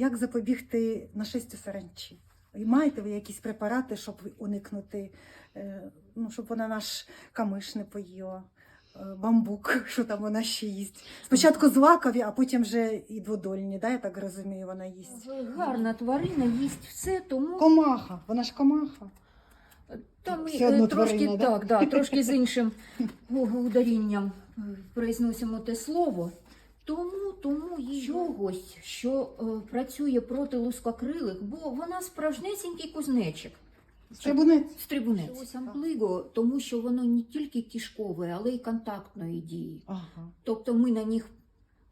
як запобігти нашестю саранчі? І маєте ви якісь препарати, щоб уникнути, е, ну, щоб вона наш камиш не поїла, е, бамбук, що там вона ще їсть. Спочатку злакові, а потім вже і дводольні, да, я так розумію, вона їсть. Гарна тварина, їсть все, тому Комаха, вона ж комаха. там Все одно е, трошки тварина, да? так, да, трошки з іншим ударінням произносимо те слово. Тому, тому їй чогось, що е, працює проти лускокрилих, бо вона справжнесенький кузнечик. Стрибунець. Стрибунець. Ось амплиго, тому що воно не тільки кишкової, але й контактної дії. Ага. Тобто ми на них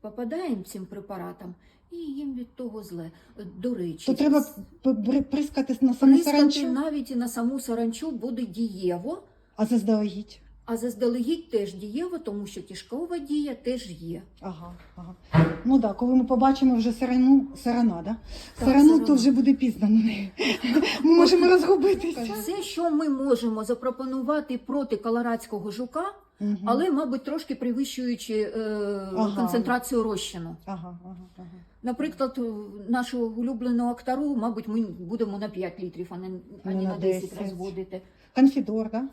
попадаємо цим препаратом, і їм від того зле. До речі, То треба с- п- бри- прискати на саму прискати саранчу, навіть і на саму саранчу буде дієво, а заздалегідь. А заздалегідь теж дієво, тому що кишкова дія теж є. Ага, ага. Ну так, да, коли ми побачимо вже сарану, сарана, да? Так, сарану, сарана. то вже буде пізно на неї. Ми можемо розгубитися. Все, що ми можемо запропонувати проти колорадського жука, Мгм. але, мабуть, трошки перевищуючи е, Ага. концентрацію розчину. Ага, ага, ага. Наприклад, нашу улюблену актару, мабуть, ми будемо на 5 літрів, а не, а Не на на 10 10. розводити. Конфідор, да?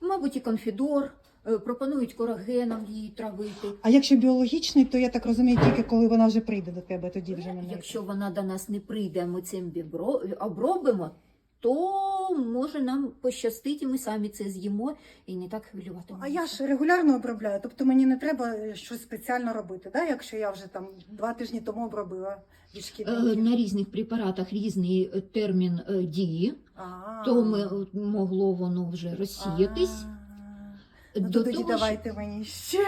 Мабуть, і конфідор, е, пропонують корогеном її травити. А якщо біологічний, то я так розумію, тільки коли вона вже прийде до тебе, тоді вже неї. Якщо вона до нас не прийде, а ми цим бібро- обробимо, то може нам пощастить, і ми самі це з'їмо і не так хвилюватимемося. А я ж регулярно обробляю, тобто мені не треба е, щось спеціально робити, да? якщо я вже там два тижні тому обробила від Е, шкідників. на різних препаратах різний е, термін е, дії, А. то ми, могло воно вже розсіятись. А. Ну, До тоді того давайте мені ще.